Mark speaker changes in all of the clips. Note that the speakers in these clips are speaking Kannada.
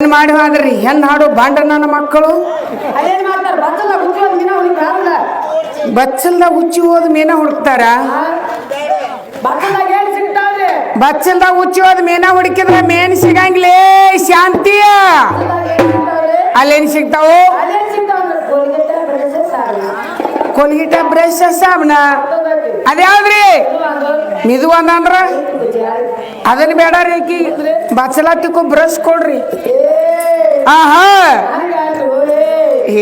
Speaker 1: ಮಾಡಿ ಹೋದ್ರಿ ಹೆಣ್ಣು ಹಾಡು ಬಾಂಡ ನನ್ನ ಮಕ್ಕಳು ಬಚ್ಚಲ್ದಾಗ ಹುಚ್ಚಿ ಹೋದ ಮೀನ ಹುಡುಕ್ತಾರ ಬಚ್ಚಲ್ದಾಗ ಹುಚ್ಚಿ ಹೋದ ಮೀನ ಹುಡುಕಿದ್ರ ಮೇನ್ ಸಿಗಂಗ್ಲೇ ಶಾಂತಿಯ ಅಲ್ಲೇನ್ ಸಿಗ್ತಾವು?
Speaker 2: ಕೊಲ್ಗಿಟ ಬ್ರಷ್
Speaker 1: ಸಾಬನ ಅದ್ಯಾವ್ದ್ರಿ ಮಿದು ಅಂದ್ರ? ಅದನ್ನ ಬೇಡ ರೀ ಬಚ್ಚಲ ಬ್ರಷ್ ಕೊಡ್ರಿ. ಆಹಾ.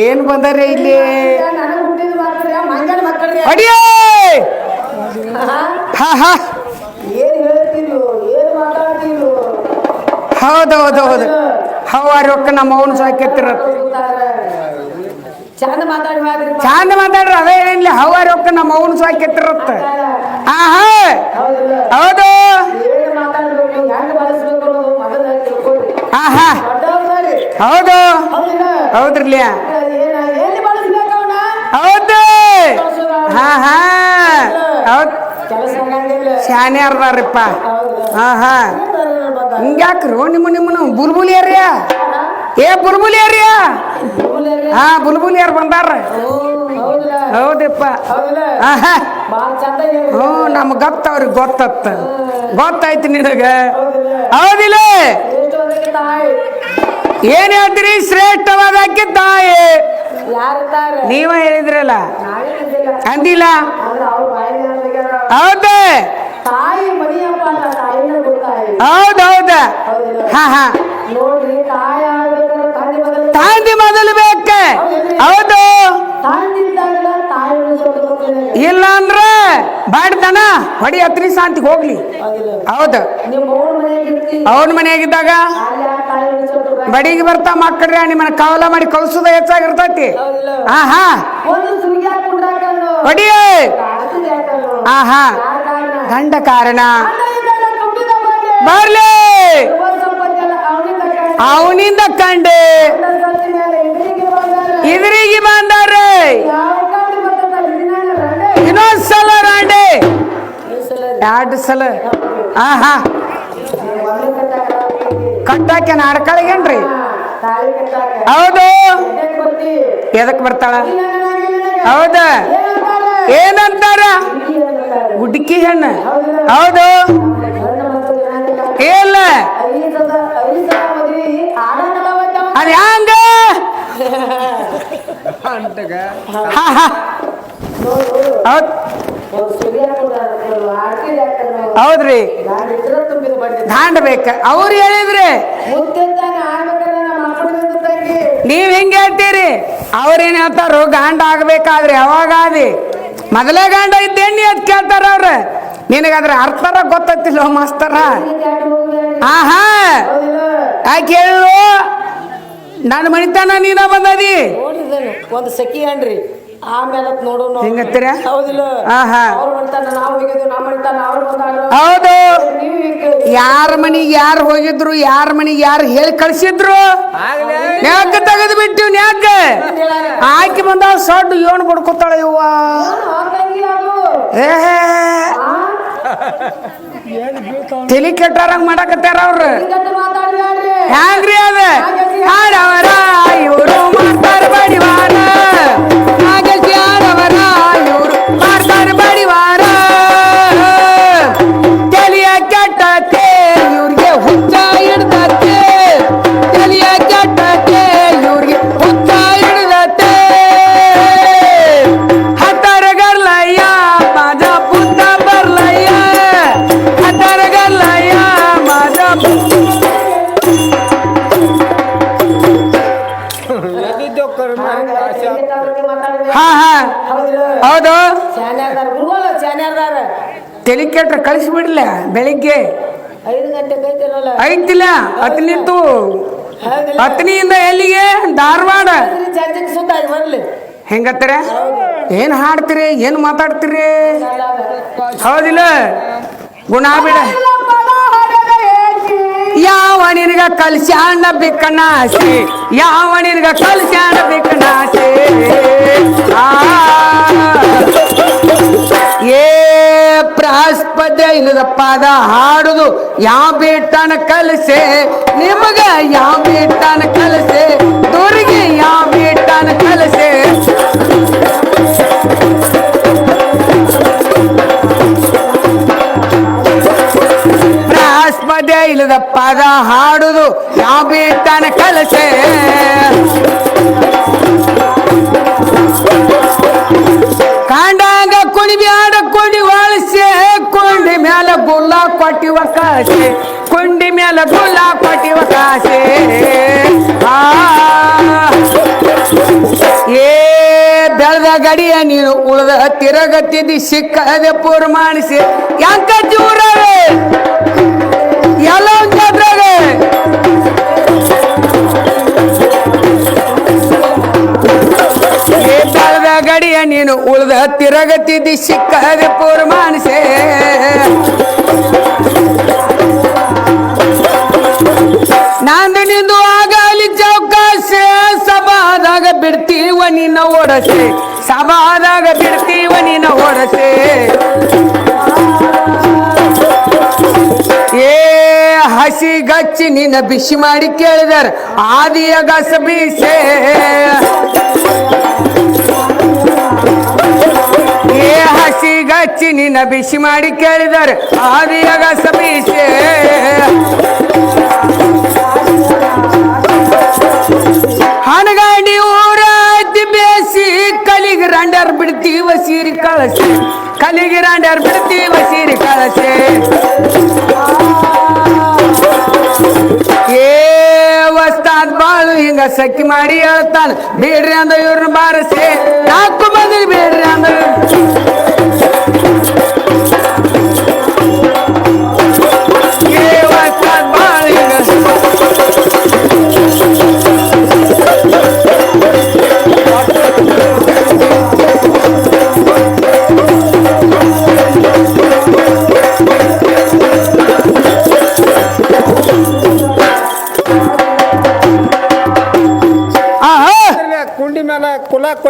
Speaker 1: ಏನ್ ಬಂದಾರೆ ಇಲ್ಲಿ? ಅಡಿಯೇ! ಹಾ ಹಾ.
Speaker 2: ಏನ್ ಹೇಳ್ತೀರೋ ಏನ್ ಮಾತಾಡ್ತೀರೋ.
Speaker 1: ಹೌದು ಹವ ರೊಕ್ಕ ನಮ್ಮ ಅವನು ಸಾಕಿತ್ತಿರ
Speaker 2: ಚಂದ
Speaker 1: ಮಾತಾಡ್ರಿ ಅದೇ ಏನಿಲ್ಲ. ಹವ ರೊಕ್ಕ ನಮ್ಮ ಅವನು ಸಾಕಿತ್ತಿರತ್ತ ಆಹಾ. ಹೌದು. ಆಹಾ. ಹೌದು.
Speaker 2: ಹೌದ್ರಲ್ಯ?
Speaker 1: ಹೌದು. ಹಾ ಹಾ. ಹೌದ್? ಶಾನೆ ಅರ್ದಾರಪ್ಪ. ಹಾ ಹಾ. ಹಿಂಗ್ಯಾಕ್ರು? ನಿಮ್ಮ ನಿಮ್ಮನು ಬುಲ್ಬುಲಿ ಏರಿಯ ಏ ಬುಲ್ಬುಲಿ ಏರಿಯ ಹಾ ಬುಲ್ಬುಲಿ ಯಾರು ಬಂದಾರ ಹೌದಪ್ಪ. ಹ್ಞೂ ನಮ್ಗೆ ಗೊತ್ತವ್ರಿಗೆ ಗೊತ್ತತ್ತ. ಗೊತ್ತಾಯ್ತು ನಿನಗೆ? ಹೌದಿಲ್ಲ. ಏನ್ ಹೇಳ್ತೀರಿ? ಶ್ರೇಷ್ಠವಾದಕ್ಕೆ ತಾಯಿ. ನೀವ ಹೇಳಿದ್ರಲ್ಲ.
Speaker 2: ಅಂದಿಲ್ಲ.
Speaker 1: ಹೌದೇ ಹೌದೌದ
Speaker 2: ತಾಯಿ
Speaker 1: ಹಾ ಹಾ.
Speaker 2: ತಂದೆ
Speaker 1: ಮೊದಲು ಬೇಕ? ಹೌದು ಇಲ್ಲ ಅಂದ್ರೆ ಬಾಡ್ತಾನ ಹೊಡಿ ಹತ್ರಿ ಶಾಂತಿಗೆ ಹೋಗ್ಲಿ. ಹೌದು.
Speaker 2: ಅವ್ರ
Speaker 1: ಮನೆಯಾಗಿದ್ದಾಗ? ಬಡಿಗೆ ಬರ್ತಾ ಮಕ್ಕಳ್ರಿ ನಿಮ್ಮನ್ನ ಕಾವಲ ಮಾಡಿ ಕಳಿಸೋದ ಹೆಚ್ಚಾಗಿರ್ತೈತಿ. ಹಾ ಹಾ
Speaker 2: ಯಾಕನ್ನು
Speaker 1: ಹಾ ಹಾ
Speaker 2: ಕಾರಣ
Speaker 1: ದಂಡ ಕಾರಣ. ಬರ್ಲಿ.
Speaker 2: ಅವನಿಂದ
Speaker 1: ಕಂಡೆ. ಇದ್ರಿಗೆ ಬಂದಾರೆ.
Speaker 2: ಇದನ್ನ ರಂಡೆ.
Speaker 1: ಎರಡು ಸಲ ಹಾ ಹಾ
Speaker 2: ಕಟ್ಟಾಕೆ
Speaker 1: ನಾಡ್ಕಳಿಗೇನ್ರಿ? ಹೌದು.
Speaker 2: ಎದಕ್ ಬರ್ತಿ?
Speaker 1: ಎದಕ್ ಬರ್ತಾಳ? ಹೌದ?
Speaker 2: ಏನಂತಾರೆ.
Speaker 1: ಹುಡುಕಿ ಹೆಣ್ಣು. ಹೌದು?
Speaker 2: ಏಲ್ಲ
Speaker 1: ಅದ
Speaker 2: ಹಂಗ
Speaker 1: ಹೌದ್ರಿ.
Speaker 2: ಗಾಡಿ ಇದ್ರ ತುಂಬಿದ ಬಂದಿದ್ದ
Speaker 1: ದಾಂಡ ಬೇಕ ಅವ್ರು ಹೇಳಿದ್ರಿ, ನೀವ್ ಹಿಂಗ ಹೇಳ್ತೀರಿ? ಅವ್ರೇನ್ ಹೇಳ್ತಾರೋ ಗಾಂಡ ಆಗ್ಬೇಕಾದ್ರೆ ಯಾವಾಗ ಆದಿ? ಮೊದಲೇ ಗಾಂಡ ಇದ್ದೇನಿ ಅದ್ ಕೇಳ್ತಾರ ಅವ್ರ. ನಿನಗಾದ್ರೆ ಅರ್ಥರ ಗೊತ್ತೈತಿಲ್ಲ ಮಾಸ್ತರ? ಆಹಾ! ಯಾಕೆ ಹೇಳು? ನನ್ನ ಮನಿತನ ನೀನ ಬಂದದಿ?
Speaker 2: ಒಂದು ಸಖಿ ಅನ್ರಿ ಆಮೇಲೆ ನೋಡೋಣ
Speaker 1: ಹಿಂಗತ್ತೀರ?
Speaker 2: ಹೌದಿಲ್ಲ.
Speaker 1: ಆಹಾ.
Speaker 2: ಅವ್ರು ಮಾಡ್ತಾನ ನಾವು ಹೋಗಿದ್ವಿ ನಮ್ಮ ಮಾಡ್ತಾನ ಅವ್ರು ಬಂದಾಗ
Speaker 1: ಹೌದು. ಯಾರ ಮನಿಗೆ ಯಾರು ಹೋಗಿದ್ರು ಯಾರ ಮನಿಗೆ ಯಾರು ಹೇಳಿ ಕಳ್ಸಿದ್ರು? ನ್ಯಾಕ ತೆಗೆದು ಬಿಟ್ಟಿವ್ ನ್ಯಾಕ ಆಕಿ ಬಂದ ಸೊಡ್ಡು ಏನ್ ಬಡ್ಕೊತಾಳ ಇವ್ವ
Speaker 2: ತಂಗಿ ಅದು.
Speaker 1: ಏ
Speaker 2: ಆ?
Speaker 1: ತಲಿ ಕೆಟ್ಟಾರಂಗ್ ಮಾಡಕತ್ತಾರ ಅವ್ರ. ಹ್ಯಾಂಗ್ರಿ ಅದ? ಹಾಡವರ ಕೆಟ್ರ ಕಳಿಸ್ಬಿಡ್ಲ ಬೆಳಿಗ್ಗೆ.
Speaker 2: ಐದು
Speaker 1: ಐತಿಲ್ಲ ಹತ್ತನಿತ್ತು
Speaker 2: ನಿಂತು.
Speaker 1: ಹತ್ತನಿಯಿಂದ ಎಲ್ಲಿಗೆ? ಧಾರವಾಡ.
Speaker 2: ಚಂದಕ್ಕೆ ಸುತ್ತಾಗಿ ಬರ್ಲಿ.
Speaker 1: ಹೆಂಗತ್ತರ ಏನ್ ಹಾಡ್ತೀರಿ? ಏನ್ ಮಾತಾಡ್ತೀರಿ? ಹೌದಿಲ್ಲ. ಗುಣ ಬಿಡ. ಯಾವ ನಿನಗ ಕಲ್ಸ್ಯಾಣ ಬಿಕ್ಕಣ್ಣ ಯಾವ ನಿನಗ ಕಲ್ಸ್ಯಾಣ ಇಲ್ಲದ ಪದ ಹಾಡುದು ಯಾವ ಬೇಟನ ಕಲಸೆ? ನಿಮಗ ಯಾವ ಬೇಟನ ಕಲಸೆ? ದುರ್ಗೆ ಯಾವ ಬೇಟನ ಕಲಸೆ? ಪ್ರಾಸ್ಪದೆ ಇಲ್ಲದ ಪದ ಹಾಡುದು ಯಾವ ಬೇಟನ ಕಲಸೆ? ಕಾಸೆ ಕುಂಡಿ ಮ್ಯಾಲ ಗುಲ್ಲ ಕೊಟ್ಟಿವ ಕಾಸೆ ಏ, ಬೆಳೆದ ಗಡಿಯ ನೀನು ಉಳ್ದ ತಿರಗತ್ತಿದ್ದಿ ಸಿಕ್ಕದೆ ಪೂರ್ಮಾನಿಸಿ ಯಾಕ ಜೂರವೆ? ಎಲ್ಲ ಜಾತ್ರೆಗೆ ಏ, ಬೆಳೆದ ಗಡಿಯ ನೀನು ಉಳದ ತಿರಗತ್ತಿದ್ದಿ ಸಿಕ್ಕದೆ ಪೂರ್ಮಾನಿಸೆ ನಂದು ಓಡಸೆ ಸಭಾದಾಗ ಬಿಡ್ತೀವ ನಿನ್ನ ಹೊಡಸೆ ಏ ಹಸಿ ಗಚ್ಚಿ ನಿನ್ನ ಬಿಸಿ ಮಾಡಿ ಕೇಳಿದಾರ. ಆದಿಯ ಗಸ ಬೀಸೆ. ಏ ಹಸಿ ಗಚ್ಚಿ ನಿನ್ನ ಬಿಸಿ ಮಾಡಿ ಕೇಳಿದಾರ. ಆದಿಯ ಗಸ ಬೀಸೆ. ರಂಡರ್ ಬಿಡ್ತೀವ ಸೀರೆ ಕಳಸೆ ಕಲಿಗೆ ರಂಡರ್ ಬಿಡ್ತೀವ ಸೀರೆ ಕಳಸೆ ಏ ವಸ್ತಾದ್ ಬಾಳು ಹಿಂಗ ಸಕ್ಕಿ ಮಾಡಿ ಹೇಳ್ತಾನ ಬೇಡ್ರಿ ಅಂದ ಇವ್ರನ್ನ ಬಾರಸೆ ನಾಲ್ಕು ಮಂದಿ ಬೇಡ್ರಿ ಅಂದ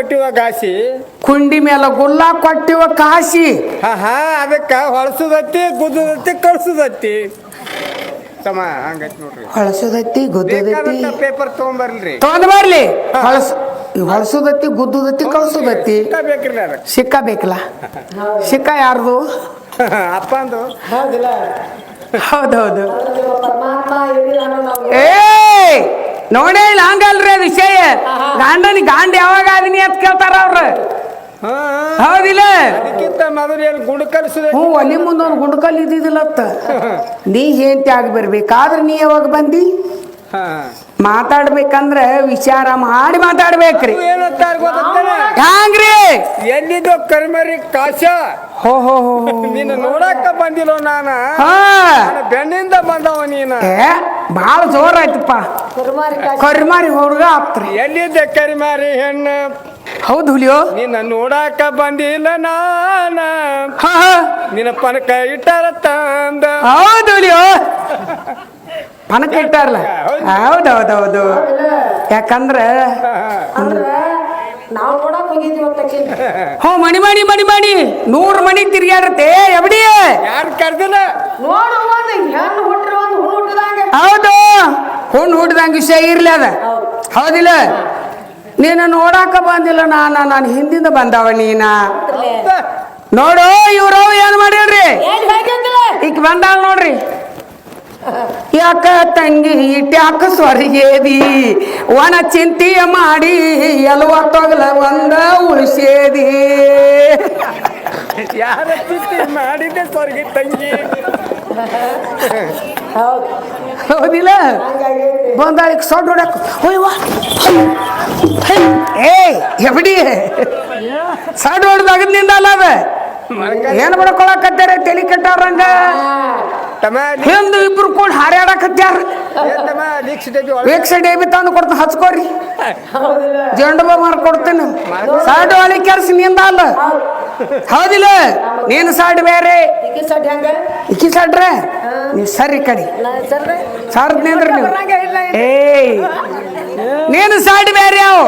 Speaker 3: ಕೊಟ್ಟಿವ ಗಾಸಿ
Speaker 1: ಕುಂಡಿ ಮೇಲೆ ಗುಲ್ಲ ಕೊಟ್ಟಿವ ಕಾಶಿ.
Speaker 3: ಹಾ ಹಾ ಅದಕ್ಕ ಹೊಳಸುದತ್ತಿ ಗುದ್ದುದತ್ತಿ ಕಳ್ಸುದತ್ತಿ. ಸಮ ಹಂಗೈತಿ ನೋಡ್ರಿ.
Speaker 1: ಹೊಳಸದತ್ತಿ ಗುದ್ದದತ್ತಿ.
Speaker 3: ಬೇಕಾದಂತ ಪೇಪರ್ ತಗೊಂಬರ್ಲ್ರಿ.
Speaker 1: ತಗೊಂಡ್ ಬರ್ಲಿ ಹೊಳಸ ಹೊಳಸದತ್ತಿ ಗುದ್ದುದತ್ತಿ ಕಳ್ಸದತ್ತಿ.
Speaker 3: ಸಿಕ್ಕ ಬೇಕ್ರಿ ಅದಕ್ಕೆ
Speaker 1: ಸಿಕ್ಕ ಬೇಕಲ್ಲ ಸಿಕ್ಕ ಯಾರ್ದು
Speaker 3: ಅಪ್ಪಂದು
Speaker 2: ಹೌದಿಲ್ಲ
Speaker 1: ಹೌದೌದು ಏ ನೋಡೇ ಇಲ್ಲ ಹಂಗಲ್ರಿ ಅದು ವಿಷಯ. ಗಾಂಡನಿ ಗಾಂಡ್ ಯಾವಾಗ ಅದೀನಿ ಅಂತ ಕೇಳ್ತಾರ ಅವ್ರ.
Speaker 3: ಹಾ
Speaker 1: ಹೌದಿಲ್ಲ?
Speaker 3: ಅದಕ್ಕಿಂತ ಮೊದಲು ಏನು ಗುಂಡು ಕಲಿಸುದ
Speaker 1: ಹ್ಞೂ ಒಲಿ ಮುಂದೆ ಒಂದು ಗುಂಡ್ಕಲ್ ಇದ್ದಿದ್ದಿಲ್ಲತ್ತ ನೀ ಹೆಂಡತಿ ಆಗಿ ಬರ್ಬೇಕಾದ್ರೆ ನೀ ಯಾವಾಗ ಬಂದಿ?
Speaker 3: ಹಾ.
Speaker 1: ಮಾತಾಡ್ಬೇಕಂದ್ರ ವಿಚಾರ ಮಾಡಿ ಮಾತಾಡ್ಬೇಕ್ರಿ. ಹ್ಯಾಂಗ್ರಿ?
Speaker 3: ಎಲ್ಲಿದ್ದು ಕರ್ಮರಿ ಕಾಶ.
Speaker 1: ಹೋ ಹೋ ಹೋ ಹೋ.
Speaker 3: ನೀನು ನೋಡಕ್ಕ ಬಂದಿಲ್ಲ ನಾನ? ಬೆನ್ನಿಂದ ಬಂದವ ನೀನ.
Speaker 1: ಭಾಳ ಜೋರಾಯ್ತಪ್ಪ. ಆಯ್ತಪ್ಪ
Speaker 2: ಕುರುಮಾರಿ
Speaker 1: ಹುಡುಗ ಆತ್ರಿ
Speaker 3: ಎಲ್ಲಿದ್ದೆ ಕರಿಮಾರಿ ಹೆಣ್ಣು?
Speaker 1: ಹೌದು ಹುಲಿಯೋ?
Speaker 3: ನಿನ್ನ ನೋಡಾಕ ಬಂದಿಲ್ಲ ನಾನ. ನಿನ್ನ ಪನಕ ಇಟ್ಟಾರ ತಂದ.
Speaker 1: ಹೌದು ಹುಲಿಯೋ? ಪನಕ ಇಟ್ಟಾರಲ್ಲ? ಹೌದು. ಹೌದು
Speaker 2: ಹೌದು ನಾವು ನೋಡಕ್ ಹೋಗಿದ್ವಿ ಅಂತಕ್ಕೆ
Speaker 1: ಹೋ ಮಣಿ ಮಣಿ ಮಣಿ ಮಣಿ. ನೂರು ಮಣಿ ತಿರ್ಗ್ಯಾಡತ್ತೆ ಎಬಡಿ
Speaker 3: ಯಾರು ಕರ್ದಿಲ್ಲ?
Speaker 2: ನೋಡು ಒಂದು ಹೆಣ್ಣು ಹುಟ್ಟ್ರ ಒಂದು ಹುಣ್ಣು ಹುಟ್ಟದಂಗ
Speaker 1: ಹೌದು. ಹುಣ್ಣು ಹುಟ್ಟಿದಂಗ ವಿಷಯ ಇರ್ಲಿ ಅದ. ಹೌದಿಲ್ಲ? ನೀನು ನೋಡಾಕ ಬಂದಿಲ್ಲ ನಾನ ನಾನು ಹಿಂದಿಂದ ಬಂದವ ನೀನ. ನೋಡು ಇವ್ರು ಏನ್ ಮಾಡಿಲ್ರಿ? ಈಗ ಬಂದಾಳ ನೋಡ್ರಿ. ಯಾಕ ತಂಗಿ ಇಟ್ಯಾಕ ಸ್ವರ್ಗೇದಿ ಒಣ ಚಿಂತೆಯ ಮಾಡಿ ಎಲ್ವ ತೊಗಲ ಒಂದ ಉಳಿಸೇದಿ?
Speaker 3: ಯಾರ ಚಿಂತೆ ಮಾಡಿದ್ದೆ ಸ್ವರ್ಗಿ ತಂಗಿ?
Speaker 2: ಹೌದು
Speaker 1: ಹೌದಿಲ್ಲ
Speaker 2: ಹಂಗಾಗೈತಿ
Speaker 1: ಸೌಂಡ್ ಹೊಡಕ್ ಹೋಯ್ವಾ ಏ ಎಬಡಿ ಸಡ್ ಹೊಡೆದಾಗದ್ನಿಂದ ಅಲ್ಲ ಅದ ಏನ್ ಮಾಡ್ಕೊಳಕತ್ತಾರೆ ತಲೆ ಕೆಟ್ಟವ್ರಂಗ ಹಿಂದು ಇಬ್ರು ಕೂಡ ಹಾರ್ಯಾಡಕತ್ಯಾರ ವೀಕ್ಷ ಡೇಬಿ ತಂದು ಕೊಡ್ತ ಹಚ್ಕೋರಿ ಜಂಡು ಬಾಬ್ ಮಾಡ್ಕೊಡ್ತೀನಿ ಸಾಡು ಹಳಿ ಕೆಲ್ಸ ನಿಂದ ಅಲ್ಲ ಹೌದಿಲ್ಲ? ನೀನು ಸಾಡ್ ಬೇರೆ.
Speaker 2: ಇಕ್ಕಿ
Speaker 1: ಸಾಡ್ರೆ? ನೀವು ಸರಿ ಕಡಿ. ಸಾರ್ದ್ ನಿಂದ್ರಿ ನೀವು. ಏಯ್. ನೀನು ಸಾಡ್ ಬೇರೆ ಯಾವ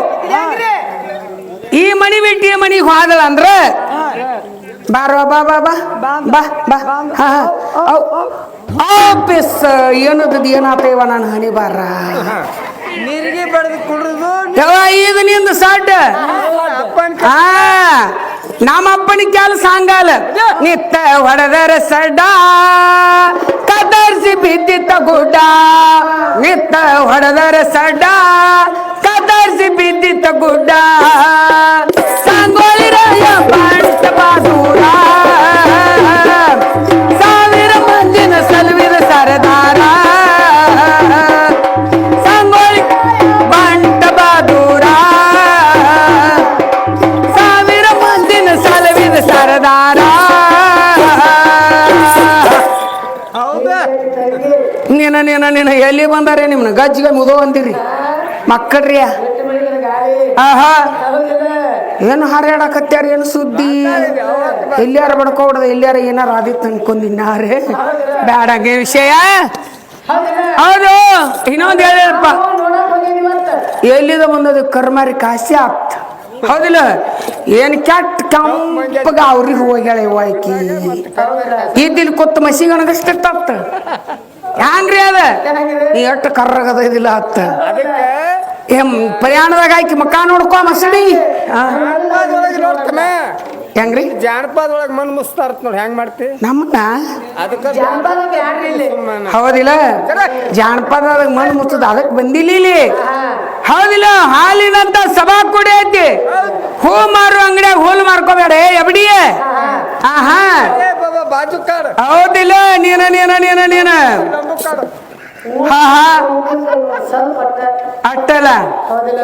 Speaker 1: ಈ ಮನಿ ಬಿಟ್ಟು ಈ ಮನಿಗೆ ಹೋದಳ ಅಂದ್ರ? ಬಾರ ಬಾ ಬಾ ಬಾ. ಬಾ ಬಾ. ಹಾ ಆಫೀಸ್ ಏನದ ಏನಾತೇವ ನಾನು ಹನಿ ಬಾರ
Speaker 3: ನೀರಿಗೆ ಬಡದು ಕುಡಿದು
Speaker 1: ಇದು ನಿಂದು
Speaker 3: ಸಾಟ್
Speaker 1: ಹಾ. ನಮ್ಮಪ್ಪನ ಕೆಲಸ ಹಂಗಲ್ಲ. ನಿತ್ತ ಹೊಡೆದರ ಸಡ. ಕದರ್ಸಿ ಬಿದ್ದಿತ್ತ ಗುಡ್ಡ. ನಿತ್ತ ಹೊಡೆದರ ಸಡ. ಕದರ್ಸಿ ಬಿದ್ದಿತ್ತ ಗುಡ್ಡ. ನೀನ ನೀನ ನೀನ, ಎಲ್ಲಿ ಬಂದಾರೆ ನಿಮ್ನ? ಗಜ್ಜಿಗೆ ಮುದೋ ಅಂದಿರಿ ಮಕ್ಕಳ್ರಿ.
Speaker 2: ಗಾಳಿ
Speaker 1: ಆಹಾ. ಏನು ಹಾರಾಡಕತ್ಯಾರ? ಏನು ಸುದ್ದಿ? ಎಲ್ಲಿಯಾರ ಬಡ್ಕೋಬಿಡದ? ಎಲ್ಲಿಯಾರ ಏನಾರ ಆದಿತ್ತು ಅನ್ಕೊಂಡಿನಾರೆ ಬ್ಯಾಡಂಗೆ ವಿಷಯ. ಹೌದು. ಇನ್ನೊಂದು
Speaker 2: ಹೇಳಪ್ಪ
Speaker 1: ಎಲ್ಲಿದ ಬಂದದು ಕರ್ಮಾರಿ ಕಾಸಿ ಆತ್ ಹೌದಿಲ್ಲ? ಏನ್ ಕೆಟ್ಟ ಕಂಪಗ ಅವ್ರಿಗೆ ಹೋಗ್ಯಾಳ ವಾಯ್ಕಿ ಇದ್ದಿಲ್ ಕೊತ್ತ ಮಸಿಗಣಗಷ್ಟಿರ್ತಾತ್ತ ಹ್ಯಾಂಗ್ರಿ ಅದ? ನೀ ಎಷ್ಟು ಕರ್ರಗದ ಇದಿಲ್ಲ ಅತ್ತ. ಏನ್ ಪ್ರಯಾಣದಾಗ ಆಕಿ ಮಕ್ಕ ನೋಡ್ಕೊ ಮಸಡಿ. ಹೆಂಗ್ರಿ?
Speaker 3: ಜಾನಪದ ಒಳಗೆ ಮನ್ ಮುಸ್ತಾರ ನೋಡಿ ಹೆಂಗ್ ಮಾಡ್ತಿ?
Speaker 1: ನಮ್ಮನ್ನ ಹೌದಿಲ್ಲ? ಜಾನಪದ ಮಣ್ಣು ಮುಚ್ಚದ ಅದಕ್ಕೆ ಬಂದಿಲ್ಲ ಇಲ್ಲಿ. ಹೌದಿಲ್ಲ ಹಾಲಿನಂತ ಸಭಾ ಕೊಡಿ ಐತಿ. ಹೂ ಮಾರು ಅಂಗಡಿಯಾಗ ಹೂಲ್ ಮಾರ್ಕೋಬೇಡ. ಎಬಡಿಯೇ ಆಹಾ. ಹೌದಿಲ್ಲ ನೀನ ನೀನ ನೀನ ನೀನ. ಹಾ ಹಾ ಅಷ್ಟಲ್ಲ
Speaker 2: ಹೌದಿಲ್ಲ